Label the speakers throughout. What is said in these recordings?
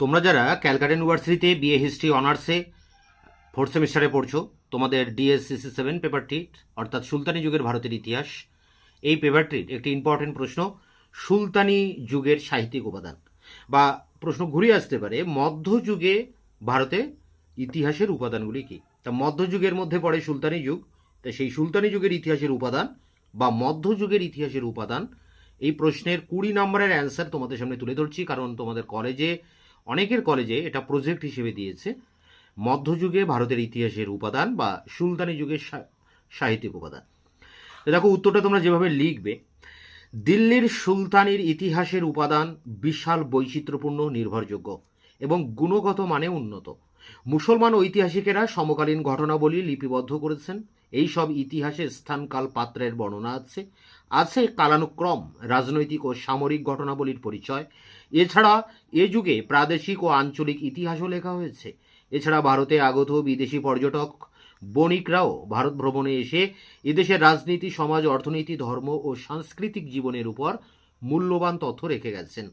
Speaker 1: তোমরা যারা ক্যালকাটা ইউনিভার্সিটিতে বিএ হিস্ট্রি অনার্সে ফোর্থ সেমিস্টারে পড়ছো, তোমাদের ডিএসসিসি সেভেন পেপারটি অর্থাৎ সুলতানি যুগের ভারতের ইতিহাস, এই পেপারটির একটি ইম্পর্টেন্ট প্রশ্ন, সুলতানি যুগের সাহিত্যিক উপাদান। বা প্রশ্ন ঘুরিয়ে আসতে পারে, মধ্যযুগে ভারতে ইতিহাসের উপাদানগুলি কী? তা মধ্যযুগের মধ্যে পড়ে সুলতানি যুগ, তা সেই সুলতানি যুগের ইতিহাসের উপাদান বা মধ্যযুগের ইতিহাসের উপাদান, এই প্রশ্নের কুড়ি নম্বরের অ্যান্সার তোমাদের সামনে তুলে ধরছি, কারণ তোমাদের কলেজে অনেকের কলেজে এটা প্রজেক্ট হিসেবে দিয়েছে। মধ্যযুগে ভারতের ইতিহাসের উপাদান বা সুলতানি যুগের সাহিত্যিক উপাদান। দেখো, উত্তরটা তোমরা যেভাবে লিখবে, দিল্লির সুলতানির ইতিহাসের উপাদান বিশাল বৈচিত্র্যপূর্ণ, নির্ভরযোগ্য এবং গুণগত মানে উন্নত। মুসলমান ঐতিহাসিকেরা সমকালীন ঘটনাবলী লিপিবদ্ধ করেছেন। এই সব ইতিহাসে স্থানকাল পাত্রের বর্ণনা আছে। আছে কালানুক্রম, রাজনৈতিক ও সামরিক ঘটনাবলীর পরিচয়। এছাড়া এ যুগে প্রাদেশিক ও আঞ্চলিক ইতিহাসও লেখা হয়েছে। এছাড়া ভারতে আগত বিদেশি পর্যটক বণিকরাও ভারত ভ্রমণে এসে এদেশের রাজনীতি, সমাজ, অর্থনীতি, ধর্ম ও সাংস্কৃতিক জীবনের উপর মূল্যবান তথ্য রেখে গেছেন।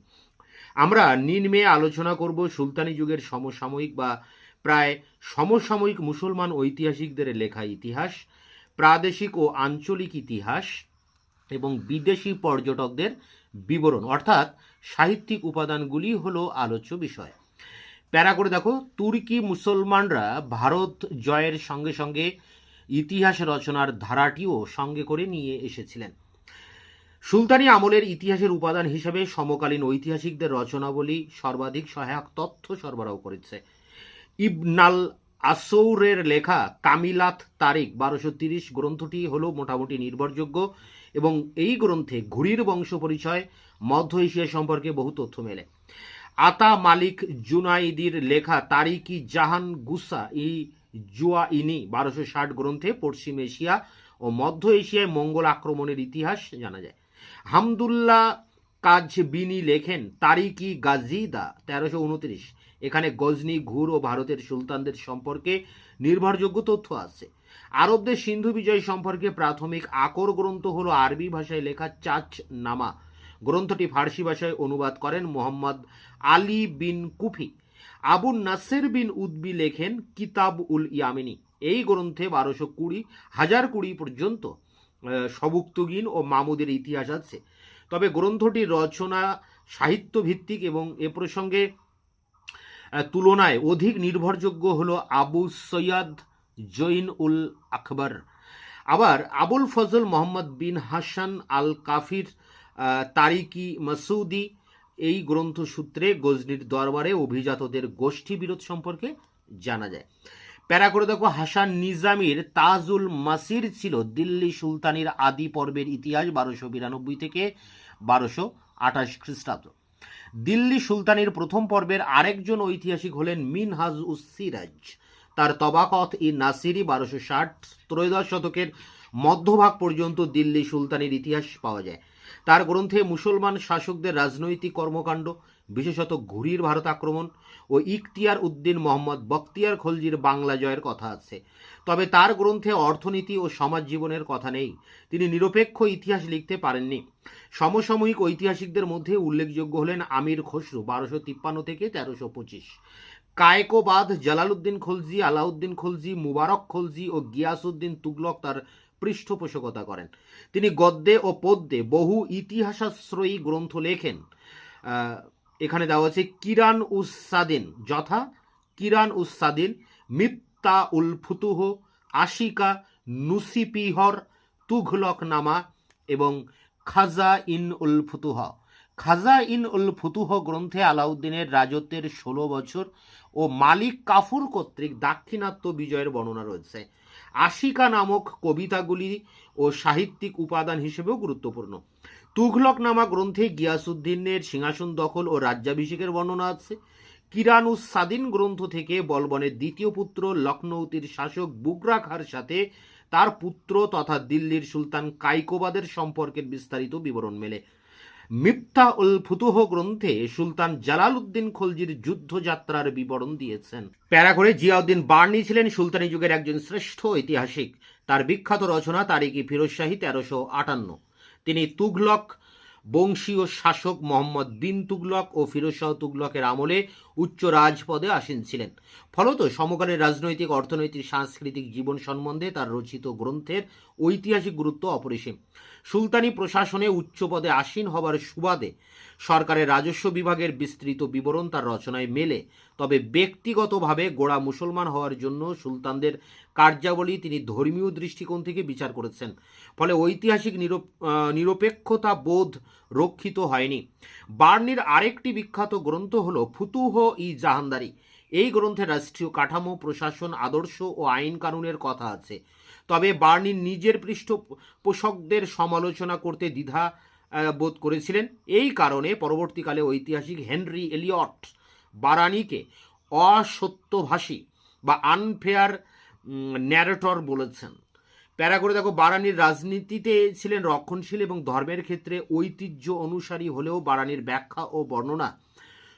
Speaker 1: আমরা নিম্নে আলোচনা করব সুলতানি যুগের সমসাময়িক বা প্রায় সমসাময়িক মুসলমান ঐতিহাসিকদের লেখা ইতিহাস, প্রাদেশিক ও আঞ্চলিক ইতিহাস এবং বিদেশি পর্যটকদের বিবরণ। অর্থাৎ সাহিত্যিক উপাদানগুলি হলো আলোচ্য বিষয়। প্যারা করে দেখো, তুর্কি মুসলমানরা ভারত জয়ের সঙ্গে সঙ্গে ইতিহাস রচনার ধারাটিও সঙ্গে করে নিয়ে এসেছিলেন। সুলতানি আমলের ইতিহাসের উপাদান হিসেবে সমকালীন ঐতিহাসিকদের রচনাবলী সর্বাধিক সহায়ক তথ্য সরবরাহ করেছে। ইবনাল আসৌরের লেখা কামিলাত তারিক বারোশো তিরিশ গ্রন্থটি হলো মোটামুটি নির্ভরযোগ্য। এবং এই গ্রন্থে ঘুরির বংশ পরিচয়, মধ্য এশিয়া সম্পর্কে বহু তথ্য মেলে। আতা মালিক জুনাইদির লেখা তারিকি জাহান গুসা ই জুয়াইনি বারোশো ষাট গ্রন্থে পশ্চিম এশিয়া ও মধ্য এশিয়ায় মঙ্গল আক্রমণের ইতিহাস জানা যায়। হামদুল্লাহ কাজবিনি লেখেন তারিকি গাজিদা তেরোশো উনত্রিশ। এখানে গজনি, ঘুর ও ভারতের সুলতানদের সম্পর্কে নির্ভরযোগ্য তথ্য আছে। আরবদের সিন্ধু বিজয় সম্পর্কে প্রাথমিক আকর গ্রন্থ হলো আরবি ভাষায় লেখা চাচ নামা। গ্রন্থটি ফার্সি ভাষায় অনুবাদ করেন মোহাম্মদ আলী বিন কুফি। আবু নাসের বিন উদ্বি লেখেন কিতাব উল ইয়ামিনী। এই গ্রন্থে বারোশো কুড়ি, হাজার কুড়ি পর্যন্ত সবুক্তগিন ও মামুদের ইতিহাস আছে। তবে গ্রন্থটির রচনা সাহিত্য ভিত্তিক এবং এ প্রসঙ্গে তুলনায় অধিক নির্ভরযোগ্য হলো আবু সৈয়দ জৈন উল আকবর। আবার আবুল ফজল মোহাম্মদ বিন হাসান আল কাফির তারিকি মাসুদি এই গ্রন্থ সূত্রে গজনির দরবারে অভিজাতদের গোষ্ঠী বিরোধ সম্পর্কে জানা যায়। প্যারা করে দেখো, হাসান নিজামির তাজুল মাসির ছিল দিল্লি সুলতানির আদি পর্বের ইতিহাস বারোশো বিরানব্বই থেকে বারোশো আঠাশ খ্রিস্টাব্দ। দিল্লি সুলতানির প্রথম পর্বের আরেকজন ঐতিহাসিক হলেন মিনহাজ উস সিরাজ। তার তবাকত ই নাসিরি বারোশো ষাট, ত্রয়োদশ শতকের মধ্যভাগ পর্যন্ত দিল্লি সুলতানের ইতিহাস পাওয়া যায়। তার গ্রন্থে মুসলমান শাসকদের রাজনৈতিক কর্মকাণ্ড, বিশেষত ঘুরির ভারত আক্রমণ ও ইখতিয়ার উদ্দিন মোহাম্মদ বখতিয়ার খলজির বাংলা জয়ের কথা আছে। তবে তার গ্রন্থে অর্থনীতি ও সমাজ জীবনের কথা নেই। তিনি নিরপেক্ষ ইতিহাস লিখতে পারেননি। সমসাময়িক ঐতিহাসিকদের মধ্যে উল্লেখযোগ্য হলেন আমির খসরু, বারোশো তিপ্পান্ন থেকে তেরোশো পঁচিশ। কায়কোবাদ, জালালউদ্দিন খলজি, আলাউদ্দিন খলজি, মুবারক খলজি ও গিয়াসউদ্দিন তুগলক তার পৃষ্ঠপোষকতা করেন। তিনি গদ্যে ও পদ্যে বহু ইতিহাসাশ্রয়ী গ্রন্থ লেখেন। এখানে দেওয়া আছে, কিরান উসাদিন যথা, কিরান উসাদিন সাদিন, মিপ্তা উল ফুতুহ, আশিকা নুসিপিহর তুঘলক নামা এবং খাজা ইন উল ফুতুহ। খাজা ইন উল ফুতুহ গ্রন্থে আলাউদ্দিনের রাজত্বের ষোলো বছর ও মালিক কাফুর কর্তৃক দাক্ষিণাত্য বিজয়ের বর্ণনা রয়েছে। আশিকা নামক কবিতাগুলি ও সাহিত্যিক উপাদান হিসেবেও গুরুত্বপূর্ণ। তুঘলক নামা গ্রন্থে গিয়াসুদ্দিনের সিংহাসন দখল ও রাজ্যাভিষেকের বর্ণনা আছে। কিরানুস সাদিন গ্রন্থ থেকে বলবনের দ্বিতীয় পুত্র লখনৌতির শাসক বুগরা খাঁর সাথে তার পুত্র তথা দিল্লির সুলতান কাইকোবাদের সম্পর্কের বিস্তারিত বিবরণ মেলে। মিফতা উল ফুতুহ গ্রন্থে সুলতান জালালউদ্দিন খলজির যুদ্ধযাত্রার বিবরণ দিয়েছেন। প্যারা করে জিয়াউদ্দিন বার্নি ছিলেন সুলতানি যুগের একজন শ্রেষ্ঠ ঐতিহাসিক। তার বিখ্যাত রচনা তারিকি ফিরোজ শাহী তেরোশো আটান্ন। তিনি তুঘলক বংশীয় শাসক মোহাম্মদ বিন তুগলক ও ফিরোজ শাহ তুগলকের আমলে উচ্চ রাজপদে আসীন ছিলেন। ফলত সমকালের রাজনৈতিক, অর্থনৈতিক, সাংস্কৃতিক জীবন সম্বন্ধে তার রচিত গ্রন্থের ঐতিহাসিক গুরুত্ব অপরিসীম। সুলতানি প্রশাসনে উচ্চ পদে আসীন হবার সুবাদে সরকারের রাজস্ব বিভাগের বিস্তৃত বিবরণ তার রচনায় মেলে। তবে ব্যক্তিগতভাবে গোড়া মুসলমান হওয়ার জন্য সুলতানদের কার্যাবলী তিনি ধর্মীয় দৃষ্টিকোণ থেকে বিচার করেছেন। ফলে ঐতিহাসিক নিরপ- নিরপেক্ষতা বোধ রক্ষিত হয়নি। বার্নির আরেকটি বিখ্যাত গ্রন্থ হল ফুতুহ ই জাহানদারি। এই গ্রন্থে রাষ্ট্রীয় কাঠামো, প্রশাসন, আদর্শ ও আইন কানুনের কথা আছে। তবে বার্নির নিজের পৃষ্ঠপোষকদের সমালোচনা করতে দ্বিধা বোধ করেছিলেন। এই কারণে পরবর্তীকালে ঐতিহাসিক হেনরি এলিয়ট বারানিকে অসত্যভাষী বা আনফেয়ার ন্যারেটর বলেছেন। প্যারা করে দেখো, বারানির রাজনীতিতে ছিলেন রক্ষণশীল এবং ধর্মের ক্ষেত্রে ঐতিহ্য অনুসারী হলেও বারানির ব্যাখ্যা ও বর্ণনা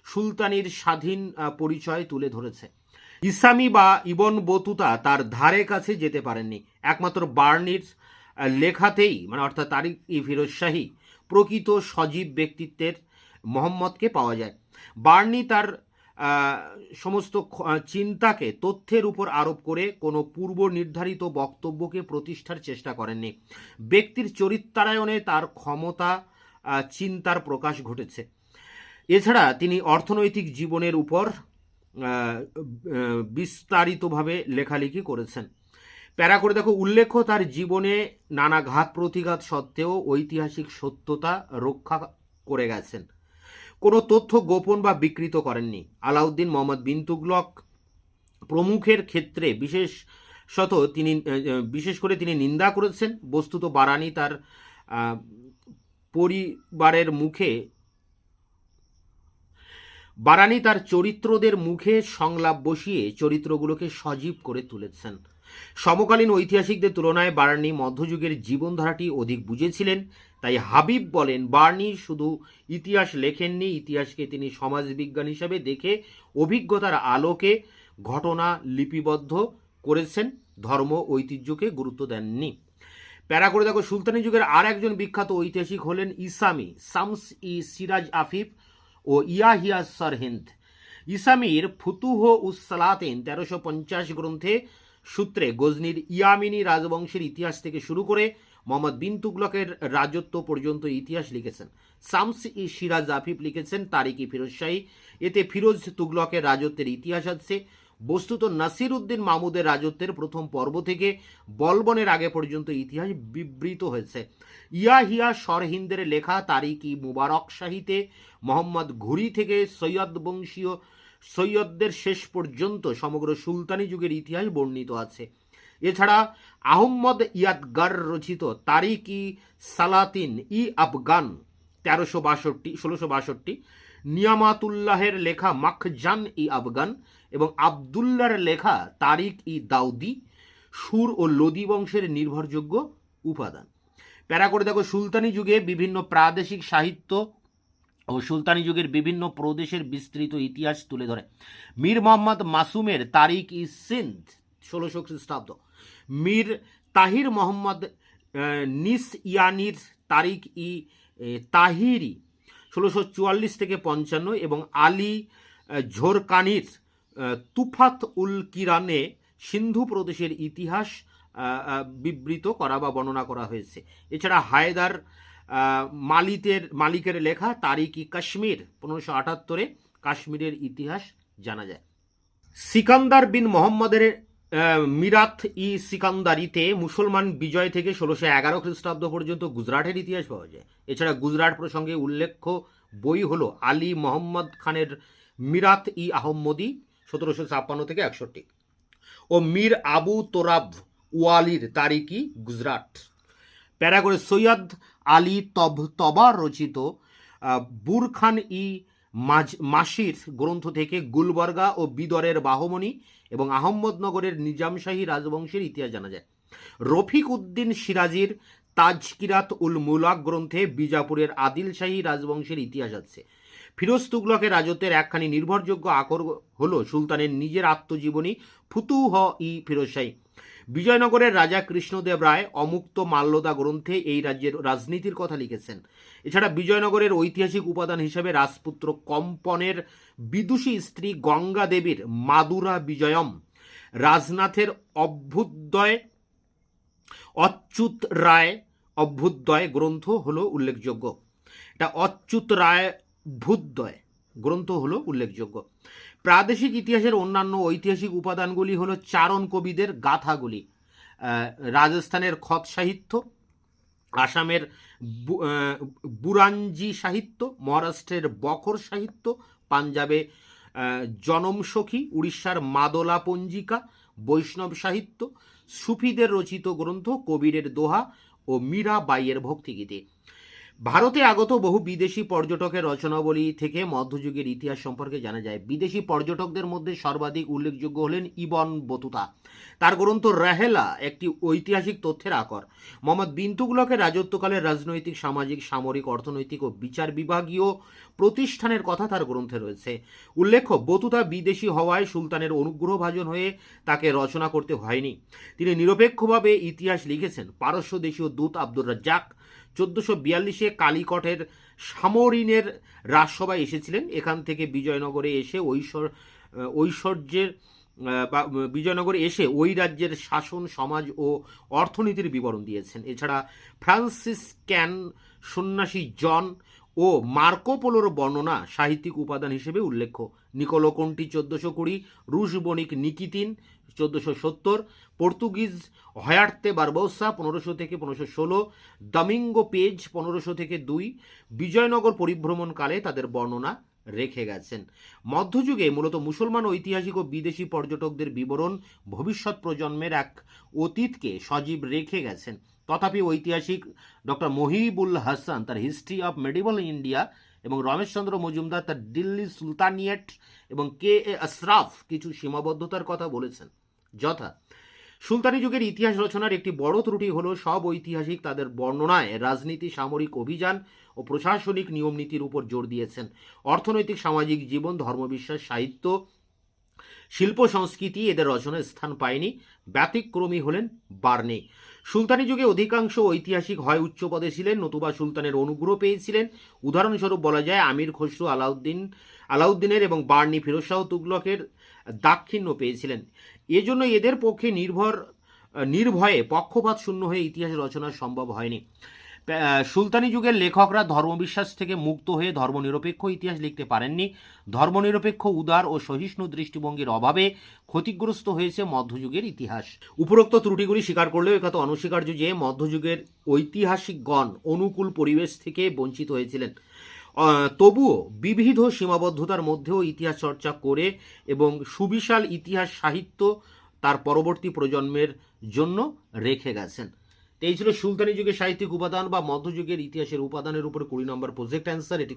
Speaker 1: সুলতানির স্বাধীন পরিচয় তুলে ধরেছে। ইসামি বা ইবন বতুতা তার ধারে কাছে যেতে পারেননি। একমাত্র বার্নির লেখাতেই মানে অর্থাৎ তারিক ই ফিরোজ শাহী প্রকৃত সজীব ব্যক্তিত্বের মোহাম্মদকে পাওয়া যায়। বার্নি তার সমস্ত চিন্তাকে তথ্যের উপর আরোপ করে কোনো পূর্ব নির্ধারিত বক্তব্যকে প্রতিষ্ঠার চেষ্টা করেননি। ব্যক্তির চরিত্রায়নে তার ক্ষমতা চিন্তার প্রকাশ ঘটেছে। এছাড়া তিনি অর্থনৈতিক জীবনের উপর বিস্তারিতভাবে লেখালেখি করেছেন। প্যারা করে দেখো, উল্লেখ্য তার জীবনে নানা ঘাত প্রতিঘাত সত্ত্বেও ঐতিহাসিক সত্যতা রক্ষা করে গেছেন। কোনো তথ্য গোপন বা বিকৃত করেননি। আলাউদ্দিন মোহাম্মদ বিন প্রমুখের ক্ষেত্রে বিশেষত তিনি বিশেষ করে তিনি নিন্দা করেছেন। বস্তুত বারানি তার পরিবারের মুখে বারানি তার চরিত্রদের মুখে সংলাপ বসিয়ে চরিত্রগুলোকে সজীব করে তুলেছেন। সমকালীন ঐতিহাসিকদের তুলনায় বার্নি মধ্যযুগের জীবনধারাটি অধিক বুঝেছিলেন, তাই হাবিব বলেন, বার্নি শুধু ইতিহাস লেখেননি, ইতিহাসকে তিনি সমাজবিজ্ঞান হিসাবে দেখে অভিজ্ঞতার আলোকে ঘটনা লিপিবদ্ধ করেছেন, ধর্ম, ঐতিহ্যকে গুরুত্ব দেননি। প্যারা করে দেখো, সুলতানি যুগের আর একজন বিখ্যাত ঐতিহাসিক হলেন ইসামি শামস ই সিরাজ আফিফ ও ইয়াহিয়া সরহিন্দ ইসামির ফুতুহ উসালাতেন তেরোশো পঞ্চাশ গ্রন্থে সূত্রে গজনির ইয়ামিনী রাজবংশের ইতিহাস থেকে শুরু করে মোহাম্মদ বিন তুগলকের রাজত্ব পর্যন্ত ইতিহাস লিখেছেন। সামস ই সিরাজ আফিফ লিখেছেন তারিকি ফিরোজ শাহী। এতে ফিরোজ তুগলকের রাজত্বের ইতিহাস আছে। বস্তুত নাসির উদ্দিন মাহমুদের রাজত্বের প্রথম পর্ব থেকে বলবনের আগে পর্যন্ত ইতিহাস বিবৃত হয়েছে। ইয়াহিয়া সরহিন্দের লেখা তারিকি মুবারক শাহিতে মোহাম্মদ ঘুরি থেকে সৈয়দ বংশীয় সৈয়দদের শেষ পর্যন্ত সমগ্র সুলতানি যুগের ইতিহাস বর্ণিত আছে। এছাড়া আহম্মদ ইয়াদগার রচিত তারিক সালাতিন ই আফগান তেরোশো বাষট্টি, ষোলোশো বাষট্টি নিয়ামাতুল্লাহের লেখা মাখজান ই আফগান এবং আবদুল্লার লেখা তারিক ই দাউদি সুর ও লোদি বংশের নির্ভরযোগ্য উপাদান। প্যারা করে দেখো, সুলতানি যুগে বিভিন্ন প্রাদেশিক সাহিত্য ও সুলতানি যুগের বিভিন্ন প্রদেশের বিস্তৃত ইতিহাস তুলে ধরে। মীর মোহাম্মদ মাসুমের তারিক ই সিন্ধ ষোলোশো খ্রিস্টাব্দ। মীর তাহির মোহাম্মদ নিস ইয়ানির তারিক ই তাহিরি ষোলোশো চুয়াল্লিশ থেকে পঞ্চান্ন এবং আলী ঝোরকানির তুফাত উল কিরানে সিন্ধু প্রদেশের ইতিহাস বিবৃত করা বা বর্ণনা করা হয়েছে। এছাড়া হায়দার মালিতের, মালিকের লেখা তারিকি কাশ্মীর, পনেরোশো আটাত্তরে কাশ্মীরের ইতিহাস জানা যায়। সিকান্দার বিন মোহাম্মদের মিরাত ই সিকান্দারিতে মুসলমান বিজয় থেকে ষোলোশো এগারো খ্রিস্টাব্দ পর্যন্ত গুজরাটের ইতিহাস পাওয়া যায়। এছাড়া গুজরাট প্রসঙ্গে উল্লেখ্য বই হলো আলী মোহাম্মদ খানের মিরাত ই আহম্মদি, সতেরোশো ছাপ্পান্ন থেকে একষট্টি। ও মীর আবু তোরাব ওয়ালির তারিকি গুজরাট। প্যারা করে সৈয়দ আলী তব তবার রচিত বুরখান ই মাজ মাসির গ্রন্থ থেকে গুলবর্গা ও বিদরের বাহমণি এবং আহম্মদনগরের নিজামশাহী রাজবংশের ইতিহাস জানা যায়। রফিক উদ্দিন সিরাজির তাজকিরাত উল মুলাক গ্রন্থে বিজাপুরের আদিল শাহী রাজবংশের ইতিহাস আছে। ফিরোজ তুগলকের রাজত্বের একখানি নির্ভরযোগ্য আকর হল সুলতানের নিজের আত্মজীবনী ফুতুহ ই ফিরোজ শাহী। বিজয়নগরের রাজা কৃষ্ণদেব রায় অমুক্ত মাল্যদা গ্রন্থে এই রাজ্যের রাজনীতির কথা লিখেছেন। এছাড়া বিজয়নগরের ঐতিহাসিক উপাদান হিসেবে রাজপুত্র কম্পনের বিদুষী স্ত্রী গঙ্গা দেবীর মাদুরা বিজয়ম। রাজনাথের অভ্যুদয় অচ্যুত রায় অভ্যুদয় গ্রন্থ হলো উল্লেখযোগ্য। এটা অচ্যুত রায় ভূতদয় গ্রন্থ হলো উল্লেখযোগ্য। প্রাদেশিক ইতিহাসের অন্যান্য ঐতিহাসিক উপাদানগুলি হলো চারণ কবিদের গাথাগুলি রাজস্থানের খত সাহিত্য আসামের বুরাঞ্জি সাহিত্য মহারাষ্ট্রের বখর সাহিত্য পাঞ্জাবে আহ, জনম সখী উড়িষ্যার মাদলা পঞ্জিকা বৈষ্ণব সাহিত্য সুফিদের রচিত গ্রন্থ কবিরের দোহা ও মীরা বাইয়ের ভক্তিগীতি। ভারতে আগত বহু বিদেশি পর্যটকের রচনাবলী থেকে মধ্যযুগের ইতিহাস সম্পর্কে জানা যায়। বিদেশি পর্যটকদের মধ্যে সর্বাধিক উল্লেখযোগ্য হলেন ইবন বতুতা। তার গ্রন্থ রাহেলা একটি ঐতিহাসিক তথ্যের আকর। মোহাম্মদ বিন রাজত্বকালে রাজনৈতিক, সামাজিক, সামরিক, অর্থনৈতিক ও বিচার বিভাগীয় প্রতিষ্ঠানের কথা তার গ্রন্থে রয়েছে। উল্লেখ্য, বতুতা বিদেশি হওয়ায় সুলতানের অনুগ্রহভাজন হয়ে তাকে রচনা করতে হয়নি। তিনি নিরপেক্ষভাবে ইতিহাস লিখেছেন। পারস্য দেশীয় দূত আব্দুর রাজ্জাক চোদ্দশো বিয়াল্লিশে কালিকটের সামরিনের রাজসভায় এসেছিলেন। এখান থেকে বিজয়নগরে এসে ঐশ্বর, ঐশ্বর্যের বা, বিজয়নগরে এসে ওই রাজ্যের শাসন, সমাজ ও অর্থনীতির বিবরণ দিয়েছেন। এছাড়া ফ্রান্সিস ক্যান, সন্ন্যাসী জন ও মার্কোপোলোর বর্ণনা সাহিত্যিক উপাদান হিসেবে উল্লেখ্য। নিকোলো কন্টি চোদ্দশো কুড়ি, রুশ বণিক নিকিতিন চোদ্দশো সত্তর, পর্তুগিজ হয়ার্তে বারবোসা পনেরোশো থেকে পনেরোশো ষোলো, দামিঙ্গো পেজ পনেরোশো থেকে দুই, বিজয়নগর পরিভ্রমণকালে তাদের বর্ণনা রেখে গেছেন। মধ্যযুগে মূলত মুসলমান ঐতিহাসিক ও বিদেশি পর্যটকদের বিবরণ ভবিষ্যৎ প্রজন্মের এক অতীতকে সজীব রেখে গেছেন। তথাপি ঐতিহাসিক ডক্টর মহিবুল হাসান, তার হিস্ট্রি অফ মেডিভাল ইন্ডিয়া এবং রমেশচন্দ্র মজুমদার তার দিল্লি সুলতানিয়েট এবং কে এ আশরাফ কিছু সীমাবদ্ধতার কথা বলেছেন। যথা, সুলতানি যুগের ইতিহাস রচনার একটি বড় ত্রুটি হলো সব ঐতিহাসিক তাদের বর্ণনায় রাজনীতি, সামরিক অভিযান ও প্রশাসনিক নিয়মনীতির উপর জোর দিয়েছেন। অর্থনৈতিক, সামাজিক জীবন, ধর্মবিশ্বাস, সাহিত্য, শিল্প, সংস্কৃতি এদের রচনায় স্থান পায়নি। ব্যতিক্রমী হলেন বার্নে। সুলতানি যুগে অধিকাংশ ঐতিহাসিক হয় উচ্চ পদে ছিলেন, নতুবা সুলতানের অনুগ্রহ পেয়েছিলেন। উদাহরণস্বরূপ বলা যায়, আমির খসরু, আলাউদ্দিন, আলাউদ্দিনের এবং বার্নি ফিরোজশাহ তুগলকের দাক্ষিণ্য পেয়েছিলেন। এজন্য এদের পক্ষে নির্ভর, নির্ভয়ে পক্ষপাত শূন্য হয়ে ইতিহাস রচনা সম্ভব হয়নি। সুলতানি যুগের লেখকরা ধর্মবিশ্বাস থেকে মুক্ত হয়ে ধর্মনিরপেক্ষ ইতিহাস লিখতে পারেননি। ধর্মনিরপেক্ষ উদার ও সহিষ্ণু দৃষ্টিভঙ্গির অভাবে ক্ষতিগ্রস্ত হয়েছে মধ্যযুগের ইতিহাস। উপরোক্ত ত্রুটিগুলি স্বীকার করলেও একথা অনস্বীকার্য যে, মধ্যযুগের ঐতিহাসিকগণ অনুকূল পরিবেশ থেকে বঞ্চিত হয়েছিলেন। তবুও বিবিধ সীমাবদ্ধতার মধ্যেও ইতিহাস চর্চা করে এবং সুবিশাল ইতিহাস সাহিত্য তার পরবর্তী প্রজন্মের জন্য রেখে গেছেন। তো এই ছিল সুলতানি যুগের সাহিত্যিক উপাদান বা মধ্যযুগের ইতিহাসের উপাদানের উপরে কুড়ি নম্বর প্রজেক্ট অ্যান্সার। এটি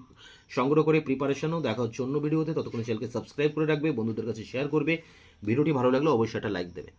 Speaker 1: সংগ্রহ করে প্রিপারেশনও দেখা হচ্ছে অন্য ভিডিওতে। ততক্ষণ চ্যানেলকে সাবস্ক্রাইব করে রাখবে, বন্ধুদের কাছে শেয়ার করবে। ভিডিওটি ভালো লাগলে অবশ্যই একটা লাইক দেবে।